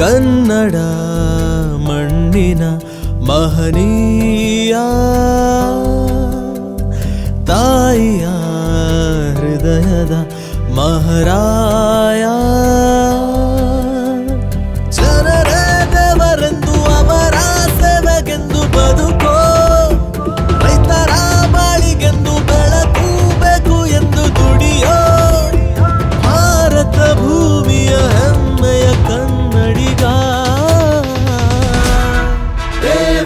ಕನ್ನಡ ಮಣ್ಣಿನ ಮಹನೀಯ ತಾಯಿಯ ಹೃದಯದ ಮಹಾರಾಯ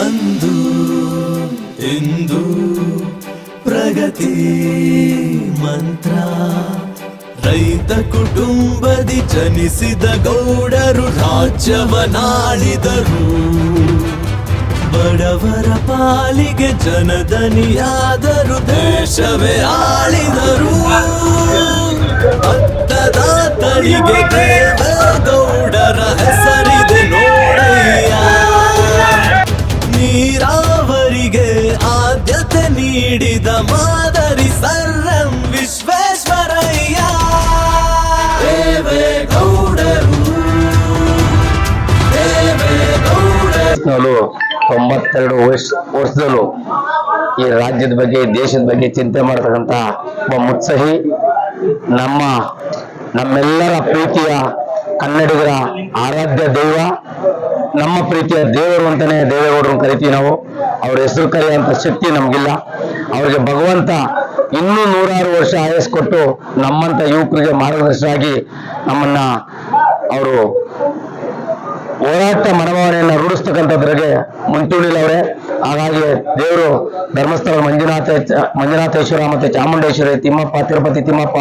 ಅಂದು, ಇಂದು ಪ್ರಗತಿ ಮಂತ್ರ. ರೈತ ಕುಟುಂಬದಿ ಜನಿಸಿದ ಗೌಡರು ರಾಜ್ಯವನಾಳಿದರು ಬಡವರ ಪಾಲಿಗೆ ಜನದನಿಯಾದರು ದೇಶವೇ ಆಳಿದರು. ಭತ್ತದ ತಳಿಗೆ ದೇವೇಗೌಡರ ಹೆಸರಿದೆ ಮಾದರಿ ಸರ್ರಂ ವಿಶ್ವೇಶ್ವರಯ್ಯ. ನಾನು ತೊಂಬತ್ತೆರಡು ವರ್ಷ, ವರ್ಷದಲ್ಲೂ ಈ ರಾಜ್ಯದ ಬಗ್ಗೆ, ದೇಶದ ಬಗ್ಗೆ ಚಿಂತೆ ಮಾಡತಕ್ಕಂತ ಒಬ್ಬ ಮುತ್ಸಹಿ, ನಮ್ಮ, ನಮ್ಮೆಲ್ಲರ ಪ್ರೀತಿಯ ಕನ್ನಡಿಗರ ಆರಾಧ್ಯ ದೈವ, ನಮ್ಮ ಪ್ರೀತಿಯ ದೇವರು ಅಂತಾನೆ ದೇವೇಗೌಡರನ್ನು ಕರಿತೀವಿ ನಾವು. ಅವ್ರ ಹೆಸರು ಕರೆಯುವಂಥ ಶಕ್ತಿ ನಮಗಿಲ್ಲ. ಅವ್ರಿಗೆ ಭಗವಂತ ಇನ್ನೂ ನೂರಾರು ವರ್ಷ ಆಯಸ್ ಕೊಟ್ಟು ನಮ್ಮಂತ ಯುವಕರಿಗೆ ಮಾರ್ಗದರ್ಶನಾಗಿ ನಮ್ಮನ್ನ ಅವರು ಹೋರಾಟ ಮನೋಭಾವನೆಯನ್ನು ರೂಢಿಸ್ತಕ್ಕಂಥದ್ರಿಗೆ ಮುಂಚೂಣಿಲವರೇ ಹಾಗಾಗಿ ದೇವರು ಧರ್ಮಸ್ಥಳ ಮಂಜುನಾಥ, ಮಂಜುನಾಥೇಶ್ವರ ಮತ್ತೆ ಚಾಮುಂಡೇಶ್ವರಿ, ತಿಮ್ಮಪ್ಪ, ತಿರುಪತಿ ತಿಮ್ಮಪ್ಪ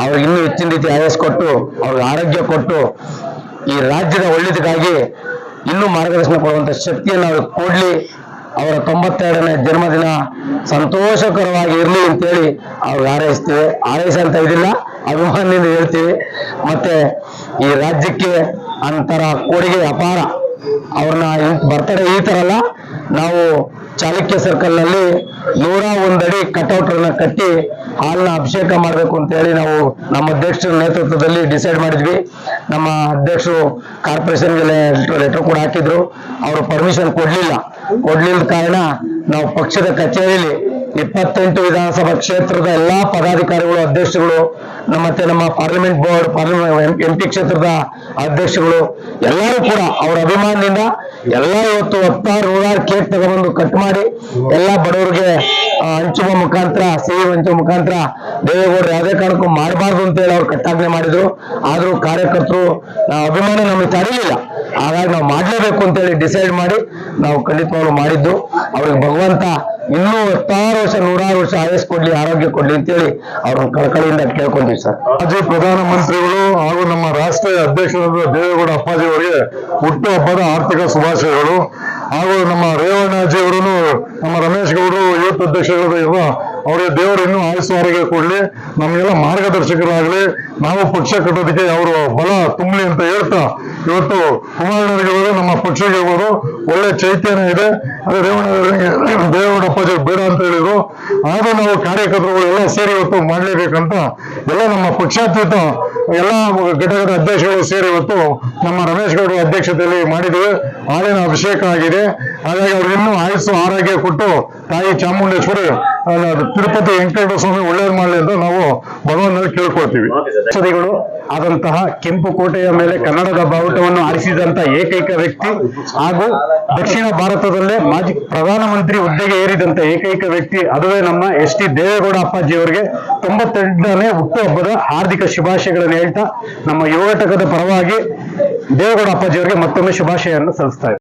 ಅವ್ರಿಗೆ ಇನ್ನೂ ಹೆಚ್ಚಿನ ರೀತಿ ಆಯಸ್ ಕೊಟ್ಟು ಅವ್ರಿಗೆ ಆರೋಗ್ಯ ಕೊಟ್ಟು ಈ ರಾಜ್ಯದ ಒಳ್ಳೆಯದಕ್ಕಾಗಿ ಇನ್ನೂ ಮಾರ್ಗದರ್ಶನ ಕೊಡುವಂಥ ಶಕ್ತಿಯನ್ನು ಅವ್ರಿಗೆ ಕೊಡ್ಲಿ. ಅವರ ತೊಂಬತ್ತೆರಡನೇ ಜನ್ಮದಿನ ಸಂತೋಷಕರವಾಗಿ ಇರಲಿ ಅಂತೇಳಿ ಅವ್ರಿಗೆ ಹಾರೈಸ್ತೀವಿ. ಹಾರೈಸಂತ ಇದಿಲ್ಲ, ಅಭಿಮಾನದಿಂದ ಹೇಳ್ತೀವಿ. ಮತ್ತೆ ಈ ರಾಜ್ಯಕ್ಕೆ ಅಂತರ ಕೊಡುಗೆ ಅಪಾರ. ಅವ್ರನ್ನ ಬರ್ತಡೇ ಈ ತರ ಅಲ್ಲ, ನಾವು ಚಾಲುಕ್ಯ ಸರ್ಕಲ್ನಲ್ಲಿ ನೂರ ಒಂದಡಿ ಕಟೌಟ್ರನ್ನ ಕಟ್ಟಿ ಹಾಲ್ನ ಅಭಿಷೇಕ ಮಾಡಬೇಕು ಅಂತ ಹೇಳಿ ನಾವು ನಮ್ಮ ಅಧ್ಯಕ್ಷರ ನೇತೃತ್ವದಲ್ಲಿ ಡಿಸೈಡ್ ಮಾಡಿದ್ವಿ. ನಮ್ಮ ಅಧ್ಯಕ್ಷರು ಕಾರ್ಪೊರೇಷನ್ಗೆ ಲೆಟರ್ ಕೂಡ ಹಾಕಿದ್ರು. ಅವರು ಪರ್ಮಿಷನ್ ಕೊಡ್ಲಿಲ್ಲ. ಕೊಡ್ಲಿಲ್ಲ ಕಾರಣ ನಾವು ಪಕ್ಷದ ಕಚೇರಿಯಲ್ಲಿ ಇಪ್ಪತ್ತೆಂಟು ವಿಧಾನಸಭಾ ಕ್ಷೇತ್ರದ ಎಲ್ಲಾ ಪದಾಧಿಕಾರಿಗಳು, ಅಧ್ಯಕ್ಷರುಗಳು, ನಮ್ಮ ಮತ್ತೆ ನಮ್ಮ parliament board parliament M P ಕ್ಷೇತ್ರದ ಅಧ್ಯಕ್ಷರುಗಳು, ಎಲ್ಲರೂ ಕೂಡ ಅವರ ಅಭಿಮಾನದಿಂದ ಎಲ್ಲ ಇವತ್ತು ಹತ್ತಾರು ನೂರಾರು ಕೇಕ್ ತಗೊಂಡು ಕಟ್ ಮಾಡಿ ಎಲ್ಲ ಬಡವರಿಗೆ ಹಂಚುವ ಮುಖಾಂತರ, ಸಿಹಿ ಹಂಚುವ ಮುಖಾಂತರ ದೇವೇಗೌಡರು ಯಾವುದೇ ಕಾರಣಕ್ಕೂ ಮಾಡಬಾರ್ದು ಅಂತ ಹೇಳಿ ಅವ್ರು ಕಟ್ಟಾಜ್ಞೆ ಮಾಡಿದ್ರು. ಆದ್ರೂ ಕಾರ್ಯಕರ್ತರು ಅಭಿಮಾನ ನಮಗೆ ತಡೆಯಲಿಲ್ಲ ಹಾಗಾಗಿ ನಾವು ಮಾಡಲೇಬೇಕು ಅಂತ ಹೇಳಿ ಡಿಸೈಡ್ ಮಾಡಿ ನಾವು ಖಂಡಿತವಾಗ್ಲು ಮಾಡಿದ್ದು. ಅವ್ರಿಗೆ ಭಗವಂತ ಇನ್ನೂ ಹತ್ತಾರು ವರ್ಷ, ನೂರಾರು ವರ್ಷ ಆಯಸ್ ಕೊಡ್ಲಿ, ಆರೋಗ್ಯ ಕೊಡ್ಲಿ ಅಂತೇಳಿ ಅವ್ರನ್ನ ಕಳಕಳಿಯಿಂದ ಕೇಳ್ಕೊಂತೀವಿ ಸರ್. ಮಾಜಿ ಪ್ರಧಾನಮಂತ್ರಿಗಳು ಹಾಗೂ ನಮ್ಮ ರಾಷ್ಟ್ರೀಯ ಅಧ್ಯಕ್ಷರಾದ ದೇವೇಗೌಡ ಅಪ್ಪಾಜಿ ಅವರಿಗೆ ಹುಟ್ಟುಹಬ್ಬದ ಆರ್ಥಿಕ ಶುಭಾಶಯಗಳು. ಹಾಗೂ ನಮ್ಮ ರೇವಣ್ಣಾಜಿ ಅವರು ನಮ್ಮ ರಮೇಶ್ ಗೌಡರು, ಯೂತ್ ಅಧ್ಯಕ್ಷರಾದ ಅವರಿಗೆ ದೇವರು ಇನ್ನೂ ಆಯುಸ್ಸು ಆರೋಗ್ಯ ಕೊಡ್ಲಿ, ನಮಗೆಲ್ಲ ಮಾರ್ಗದರ್ಶಕರಾಗಲಿ, ನಾವು ಪಕ್ಷ ಕಟ್ಟೋದಕ್ಕೆ ಅವರು ಬಲ ತುಂಬಲಿ ಅಂತ ಹೇಳ್ತಾ, ಇವತ್ತು ಕುಮಾರಣ್ಣರಿಗೆ ಹೋದ್ರೆ ನಮ್ಮ ಪಕ್ಷಕ್ಕೆ ಹೋಗೋದು ಒಳ್ಳೆ ಚೈತನ್ಯ ಇದೆ. ಅದೇ ರೇವಣ್ಣವರಿಗೆ ದೇವೇಗೌಡ ಅಪ್ಪಾಜಿ ಬೇಡ ಅಂತ ಹೇಳಿದ್ರು. ಆದ್ರೂ ನಾವು ಕಾರ್ಯಕರ್ತರುಗಳು ಎಲ್ಲ ಸೇರಿ ಇವತ್ತು ಮಾಡಲೇಬೇಕಂತ, ಎಲ್ಲ ನಮ್ಮ ಪಕ್ಷಾತೀತ ಎಲ್ಲ ಘಟಕದ ಅಧ್ಯಕ್ಷಗಳು ಸೇರಿ ಇವತ್ತು ನಮ್ಮ ರಮೇಶ್ ಗೌಡ ಅಧ್ಯಕ್ಷತೆಯಲ್ಲಿ ಮಾಡಿದ್ದೇವೆ ಹಾಲಿನ ಅಭಿಷೇಕ ಆಗಿದೆ. ಹಾಗಾಗಿ ಅವ್ರಿಗೆ ಇನ್ನೂ ಆಯುಸ್ಸು ಆರೋಗ್ಯ ಕೊಟ್ಟು ತಾಯಿ ಚಾಮುಂಡೇಶ್ವರಿ ತಿರುಪತಿ ವೆಂಕಟೇಶ್ವರ ಸ್ವಾಮಿ ಒಳ್ಳೇದು ಮಾಡಲಿ ಅಂತ ನಾವು ಭಗವಂತನಲ್ಲಿ ಕೇಳ್ಕೊಳ್ತೀವಿ. ಸರಿಗಳು ಆದಂತಹ ಕೆಂಪು ಕೋಟೆಯ ಮೇಲೆ ಕನ್ನಡದ ಬಾವುಟವನ್ನು ಆರಿಸಿದಂತ ಏಕೈಕ ವ್ಯಕ್ತಿ ಹಾಗೂ ದಕ್ಷಿಣ ಭಾರತದಲ್ಲೇ ಮಾಜಿ ಪ್ರಧಾನಮಂತ್ರಿ ಹುದ್ದೆಗೆ ಏರಿದಂತ ಏಕೈಕ ವ್ಯಕ್ತಿ ಅದುವೇ ನಮ್ಮ ಎಸ್ ಟಿ ದೇವೇಗೌಡ ಅಪ್ಪಾಜಿ ಅವರಿಗೆ ತೊಂಬತ್ತೆಂಟನೇ ಹುಟ್ಟುಹಬ್ಬದ ಹಾರ್ದಿಕ ಶುಭಾಶಯಗಳನ್ನು ಹೇಳ್ತಾ ನಮ್ಮ ಯುವಟಕದ ಪರವಾಗಿ ದೇವೇಗೌಡ ಅಪ್ಪಾಜಿ ಅವರಿಗೆ ಮತ್ತೊಮ್ಮೆ ಶುಭಾಶಯವನ್ನು ಸಲ್ಲಿಸ್ತಾ